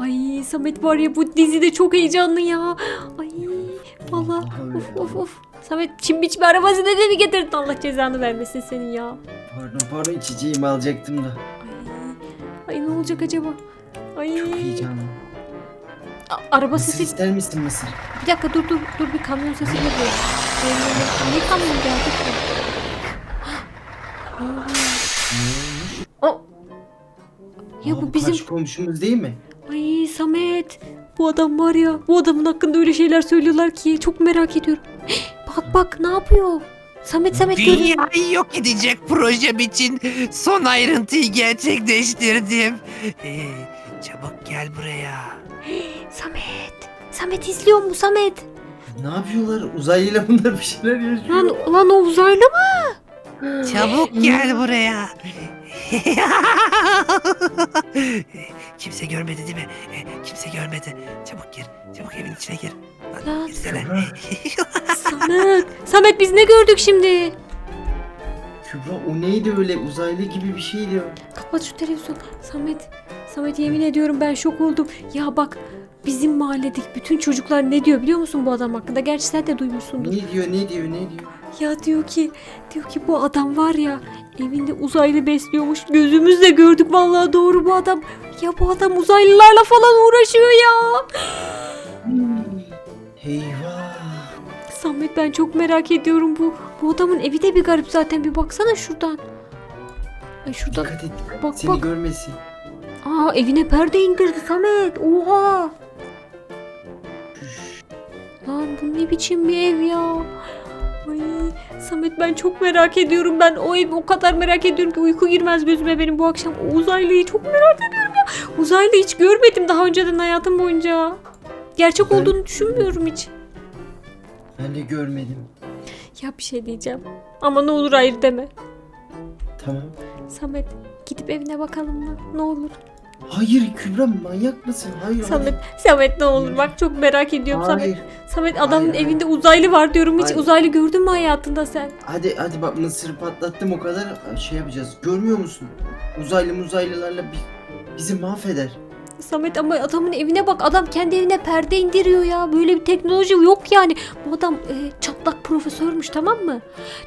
Ay Samet var ya bu dizide çok heyecanlı ya. Ay valla of of of. Samet çim biçim arabasını da mi getirdin Allah cezanı vermesin senin ya. Pardon pardon içeceğimi alacaktım da. Ay, ay ne olacak acaba? Ay. Çok heyecanlı. A- araba Mısır sesi. ister misin mısır? Bir dakika dur dur dur bir kamyon sesi geliyor. Ee, Niye kamyon geldi ki? Ne? O. Ya Aa, bu bizim Karşı komşumuz değil mi? Ay Samet. Bu adam var ya. Bu adamın hakkında öyle şeyler söylüyorlar ki çok merak ediyorum. Bak bak ne yapıyor? Samet Samet görün. Dünyayı yok edecek projem için son ayrıntıyı gerçekleştirdim. Ee, çabuk gel buraya. Samet. Samet izliyor mu Samet? Ne yapıyorlar? Uzaylıyla bunlar bir şeyler yaşıyor. Lan, lan o uzaylı mı? Çabuk gel buraya. Kimse görmedi değil mi? Ee, Kimse görmedi. Çabuk gir. Çabuk evin içine gir. Lan. girsene. Samet. Samet biz ne gördük şimdi? Kübra o neydi öyle? Uzaylı gibi bir şeydi o. Kapat şu televizyonu. Samet. Samet yemin ediyorum ben şok oldum. Ya bak bizim mahalledeki bütün çocuklar ne diyor biliyor musun bu adam hakkında? Gerçi sen de duymuşsundur. Ne diyor ne diyor ne diyor? Ya diyor ki, diyor ki bu adam var ya evinde uzaylı besliyormuş. Gözümüzle gördük vallahi doğru bu adam. Ya bu adam uzaylılarla falan uğraşıyor ya. Eyvah. Samet ben çok merak ediyorum bu. Bu adamın evi de bir garip zaten bir baksana şuradan. Ay şuradan. Dikkat et. Bak, Seni bak. görmesin. Aa evine perde indirdi Samet. Oha. Lan bu ne biçim bir ev ya. Ay Samet ben çok merak ediyorum. Ben o evi o kadar merak ediyorum ki uyku girmez gözüme benim bu akşam. O uzaylıyı çok merak ediyorum ya. Uzaylı hiç görmedim daha önceden hayatım boyunca. Gerçek Ben- olduğunu düşünmüyorum hiç. Ben de görmedim. Ya bir şey diyeceğim. Ama ne olur hayır deme. Tamam. Samet gidip evine bakalım mı? Ne olur. Hayır Kübra manyak mısın? Hayır Samet, Samet ne olur bak çok merak ediyorum hayır. Samet. Hayır. Samet adamın Hayır, evinde uzaylı var diyorum. Hiç Hayır. uzaylı gördün mü hayatında sen? Hadi hadi bak mısırı patlattım o kadar şey yapacağız. Görmüyor musun? Uzaylı uzaylılarla bi- bizi mahveder. Samet ama adamın evine bak. Adam kendi evine perde indiriyor ya. Böyle bir teknoloji yok yani. Bu adam e, çatlak profesörmüş tamam mı?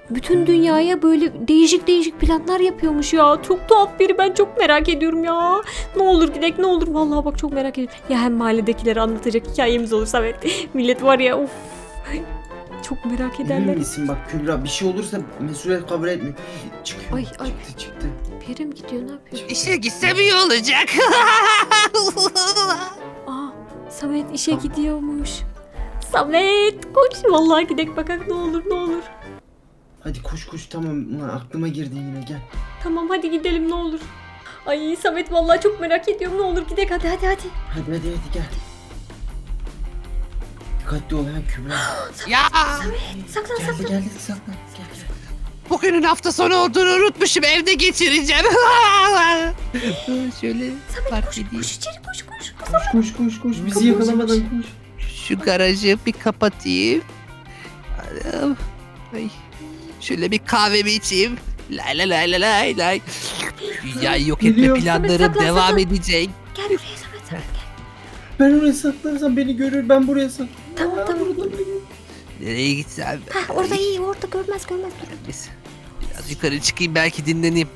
Bütün dünyaya böyle değişik değişik planlar yapıyormuş ya. Çok tuhaf biri. Ben çok merak ediyorum ya. Ne olur gidek ne olur. Vallahi bak çok merak ediyorum. Ya hem mahalledekilere anlatacak hikayemiz olur Samet. Millet var ya of. Çok merak Emin ederler. misin bak Kübra bir şey olursa mesuliyet kabul etmiyor. Çıkıyor. Ay, ay. Çıktı çıktı. Bir yere mi gidiyor ne yapıyor? İşe gitsem iyi olacak. Samet işe gidiyormuş. Samet koş vallahi gidek bakak ne olur ne olur. Hadi koş koş tamam Ulan aklıma girdi yine gel. Tamam hadi gidelim ne olur. Ay Samet vallahi çok merak ediyorum ne olur gidek hadi hadi hadi. Hadi hadi hadi gel. Dikkatli ol ha Kübra. ya Saklan geldi saklan. geldi saklan. Gel gel. bugünün hafta sonu olduğunu unutmuşum. Evde geçireceğim. Şöyle park Koş edeyim. koş içeri koş koş. Koş koş koş bizi Kapı yakalamadan koş. Şu garajı bir kapatayım. Ay. Şöyle bir kahvemi içeyim. Lay lay lay lay lay lay. Dünyayı yok etme Geliyor. planlarım Samet, saklan, devam saklan. edecek. Gel buraya Samet Samet gel. Ben oraya saklarsam beni görür ben buraya saklan. Tamam tamam. Nereye gitsem? Ha orada iyi orada görmez görmez dur. Neyse. Biraz yukarı çıkayım belki dinleneyim.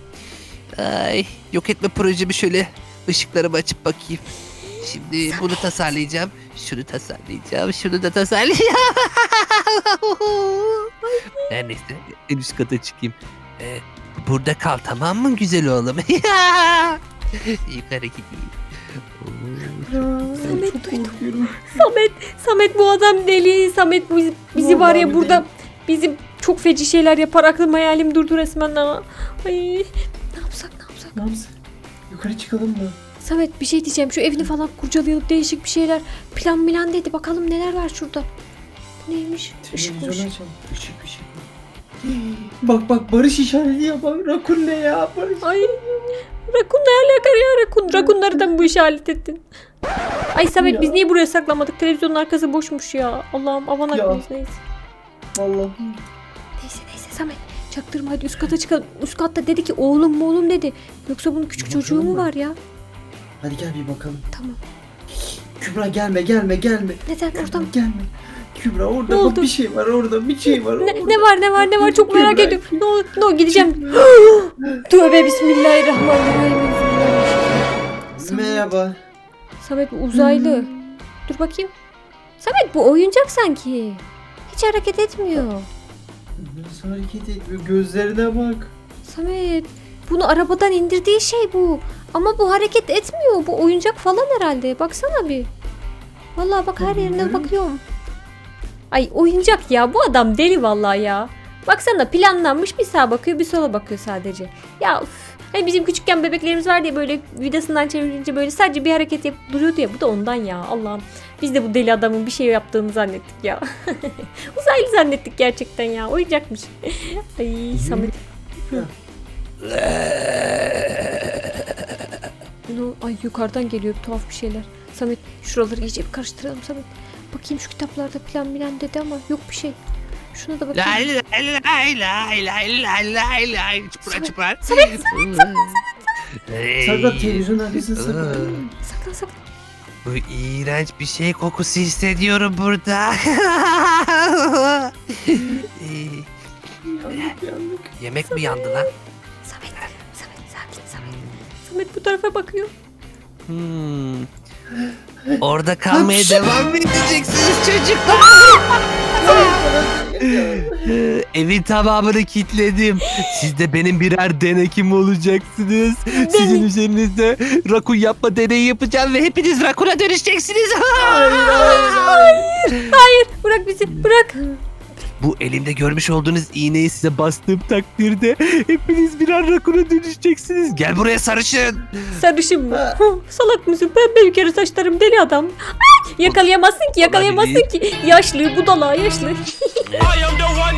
Ay, yok etme projemi şöyle ışıklarımı açıp bakayım. Şimdi bunu tasarlayacağım. Şunu tasarlayacağım. Şunu da tasarlayacağım. Her neyse en üst kata çıkayım. Ee, burada kal tamam mı güzel oğlum? Yukarı gideyim. Oo. Samet. Samet Samet bu adam deli. Samet bu bizi var ya burada bizim çok feci şeyler yapar aklım hayalim durdu resmen ha. Ay ne yapsak ne yapsak? Ne yapsın? Yukarı çıkalım mı? Samet bir şey diyeceğim. Şu evini falan kurcalayalım değişik bir şeyler. Plan milan dedi. Bakalım neler var şurada. Bu neymiş? Işıkmış. Televizyonu açalım. Işık ışık. Bak bak barış işareti ya bak rakun ne ya barış. Ay Rakun ne alaka ya Rakun? Rakunları da mı bu işe alet ettin? Ay Samet Ya. biz niye buraya saklamadık? Televizyonun arkası boşmuş ya. Allah'ım aman Ya. aklımız neyse. Vallahi. Neyse neyse Samet. Çaktırma hadi üst kata çıkalım. Üst katta dedi ki oğlum mu oğlum dedi. Yoksa bunun küçük Bakalım çocuğu mu mı? var ya? Hadi gel bir bakalım. Tamam. Kübra gelme gelme gelme. Neden orada mı? Gelme. Kübra orada Ne bak oldu? bir şey var orada bir şey var Ne, orada. ne var ne var ne var çok merak Kübra, ediyorum. Ne o- ne o gideceğim. Tövbe bismillahirrahmanirrahim. Merhaba. Samet bu uzaylı. Dur bakayım. Samet bu oyuncak sanki. Hiç hareket etmiyor. Nasıl hareket etmiyor? Gözlerine bak. Samet bunu arabadan indirdiği şey bu. Ama bu hareket etmiyor. Bu oyuncak falan herhalde. Baksana bir. Vallahi bak her yerine bakıyorum. Ay oyuncak ya bu adam deli vallahi ya. Baksana planlanmış bir sağa bakıyor bir sola bakıyor sadece. Ya üf. Hani bizim küçükken bebeklerimiz vardı ya böyle vidasından çevirince böyle sadece bir hareket yapıp duruyordu ya bu da ondan ya Allah'ım. Biz de bu deli adamın bir şey yaptığını zannettik ya. Uzaylı zannettik gerçekten ya oyuncakmış. Ay Samet. O- Ay yukarıdan geliyor bir tuhaf bir şeyler. Samet şuraları iyice bir karıştıralım Samet. Bakayım şu kitaplarda plan milan dedi ama yok bir şey. Şuna da bakayım. Lay lay lay lay lay lay lay lay çıpra Samet, çıpra. Samet, Sakla televizyon arkasına sakla. Saklan saklan. Bu iğrenç bir şey kokusu hissediyorum burada. Yandık yandık. Yemek mi yandı lan? Samet bu tarafa bakıyor. Hmm. Orada kalmaya devam mı edeceksiniz çocuklar? Ee, Evin tamamını kilitledim. Siz de benim birer denekim olacaksınız. Sizin üzerinizde rakun yapma deneyi yapacağım ve hepiniz rakuna dönüşeceksiniz. Bırak bizi bırak. Bu elimde görmüş olduğunuz iğneyi size bastığım takdirde hepiniz birer rakuna dönüşeceksiniz. Gel buraya sarışın. Sarışın mı? Salak mısın? Pembe bir kere saçlarım deli adam. Ay, yakalayamazsın ki yakalayamazsın ki. Yaşlı budala yaşlı. I am the one,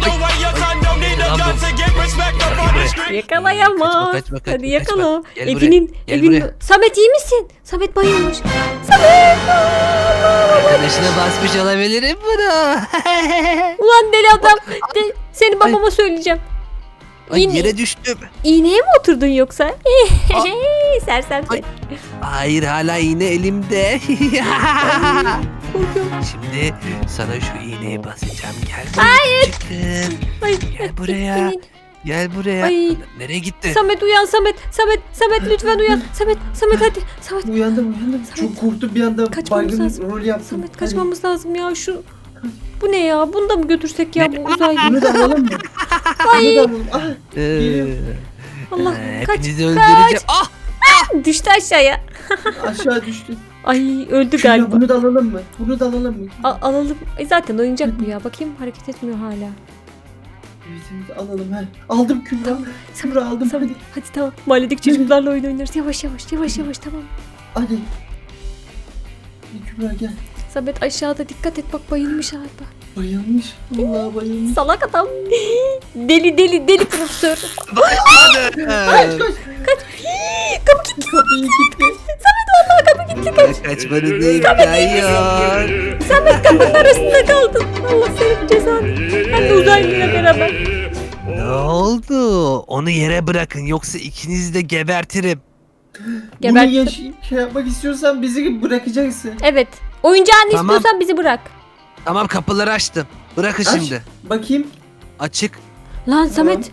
Yakalayamaz. Kaçma, kaçma, kaçma, Hadi yakala. kaçma. Gel buraya, Evinin, gel evin... buraya. Samet iyi misin? Samet bayılmış. Samet! Arkadaşına basmış olabilirim bunu. Ulan deli adam. De, seni babama söyleyeceğim. Ay İğne- yere düştüm. İğneye mi oturdun yoksa? Sersem sen. Hayır hala iğne elimde. Şimdi sana şu iğneyi basacağım. Gel buraya. Çıkın. Ay, Gel buraya. Gel buraya. Ay. Nereye gitti? Samet uyan Samet. Samet, Samet lütfen uyan. Samet, Samet hadi. Samet, Uyandım uyandım. Samet, Çok korktum bir anda. kaçmamız Baygın lazım. rol yaptım. Samet Hadi. kaçmamız lazım ya şu. Bu ne ya? Bunu da mı götürsek ya bu uzaylı? Bunu da alalım mı? Ay. Bunu da alalım. Ah, Ee. Allah ee, kaç. Hepinizi öldüreceğim. Ah! Düştü aşağıya. aşağı düştü. Ay öldü Kübra, galiba. bunu da alalım mı? Bunu da alalım mı? A- alalım. E zaten oyuncak bu ya. Bakayım hareket etmiyor hala. Evet, alalım he. Aldım Kübra. Kübra aldım Samet, hadi. hadi tamam. Mahalledeki çocuklarla oyun oynarız. Yavaş yavaş yavaş yavaş tamam. Hadi. Kübra gel. Samet aşağıda dikkat et bak bayılmış galiba. Bayılmış. Vallahi bayılmış. Salak adam. Deli deli deli profesör. Kaç kaç. Kapı kilitli. Kapıyı kilitli. Vallahi kapı kilitli kaç. Kaçmanın imkanı Samet kapının arasında kaldın. Allah senin cezanı. Hem de beraber. Ne oldu? Onu yere bırakın yoksa ikinizi de gebertirim. Gebert. Bunu yaş- şey yapmak istiyorsan bizi bırakacaksın. Evet. Oyuncağını Tamam. istiyorsan bizi bırak. Tamam kapıları açtım. Bırakın Aç. şimdi. Bakayım. Açık. Lan Tamam. Samet.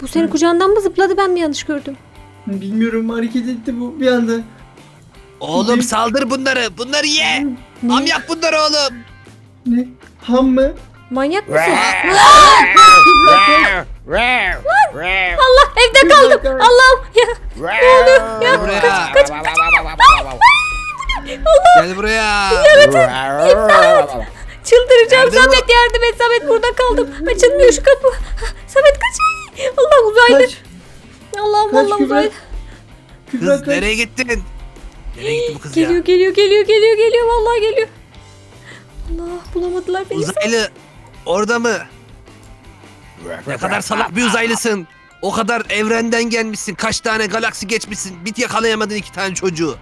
Bu senin kucağından mı zıpladı ben mi yanlış gördüm? Bilmiyorum hareket etti bu bir anda. Oğlum Gideyim. saldır bunları. Bunları ye. Ne? Am yak bunları oğlum. Ne? Ham mı? Manyak mısın? Lan! Allah evde kaldım. Allah'ım ya. Gel buraya. Gel buraya. Çıldıracağım Yardım Samet yardım et Samet burada kaldım. Açılmıyor şu kapı. Samet kaç. Allah uzaylı. Kaç. Allah'ım Kaç Kübra. uzaylı. Kübra Kız kaç. nereye gittin? Nereye gitti bu kız Geliyor ya? geliyor geliyor geliyor geliyor vallahi geliyor. Allah bulamadılar beni. Uzaylı orada mı? Ne kadar salak bir uzaylısın. O kadar evrenden gelmişsin. Kaç tane galaksi geçmişsin. Bit yakalayamadın iki tane çocuğu.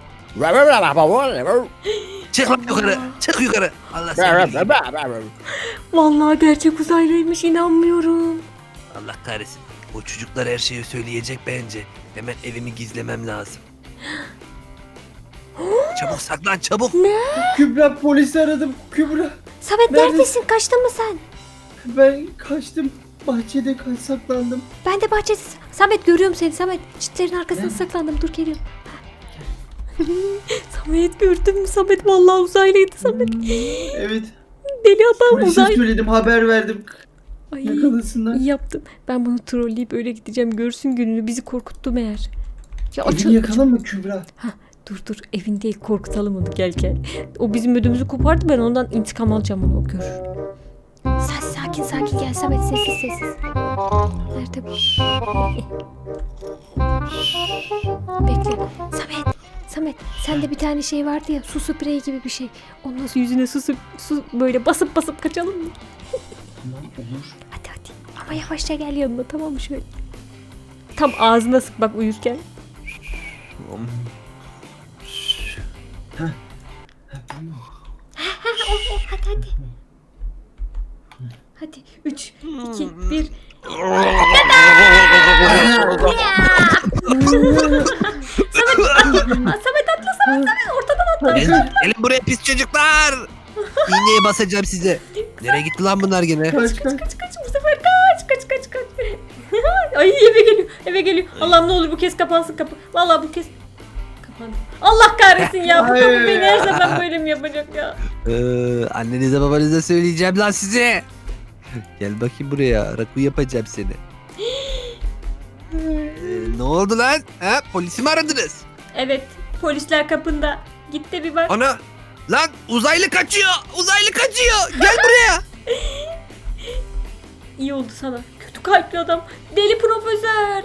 Çık lan yukarı. Çık yukarı. Allah seni. Vallahi gerçek uzaylıymış inanmıyorum. Allah kahretsin. O çocuklar her şeyi söyleyecek bence. Hemen evimi gizlemem lazım. Çabuk saklan çabuk. Kübra polisi aradım. Kübra Samet Nerede? neredesin? Kaçtın mı sen? Ben kaçtım. Bahçede kaç saklandım. Ben de bahçede. Samet görüyorum seni Samet. Çitlerin arkasına Ne? saklandım. Dur geliyorum. Samet gördün mü? Samet vallahi uzaylıydı Samet. Evet. Deli adam Polise uzay. söyledim haber verdim. Ay, Yakalasınlar. iyi yaptın. Ben bunu trolleyip öyle gideceğim. Görsün gününü. Bizi korkuttu meğer. Ya Evi açıl, yakalama Kübra. Dur dur evin değil korkutalım onu gel gel. O bizim ödümüzü kopardı ben ondan intikam alacağım onu o görür. Sakin sakin gel Samet sessiz sessiz. Nerede bu? Bekle. Samet. Samet sende bir tane şey vardı ya su spreyi gibi bir şey. Onu nasıl yüzüne su, su böyle basıp basıp kaçalım mı? Olur. Hadi hadi. Ama yavaşça gel yanına tamam mı şöyle. Tam ağzına sık bak uyurken. Hadi hadi. Hadi 3, 2, 1. Samet atla Samet Samet ortadan atla. Gelin, gelin buraya pis çocuklar. İğneye basacağım size. Nereye gitti lan bunlar gene? Kaç kaç. Kaç kaç bu sefer kaç kaç kaç kaç. Ay eve geliyor eve geliyor. Allah'ım ne olur bu kez kapansın kapı. Vallahi bu kez kapandı. Allah kahretsin ya bu kapı beni her zaman böyle mi yapacak ya? Ee, annenize babanıza söyleyeceğim lan size. Gel bakayım buraya. Rakı yapacağım seni. Ee, ne oldu lan? Ha, polisi mi aradınız? Evet polisler kapında. Git de bir bak. Ana lan uzaylı kaçıyor. Uzaylı kaçıyor. Gel buraya. İyi oldu sana. Kötü kalpli adam. Deli profesör.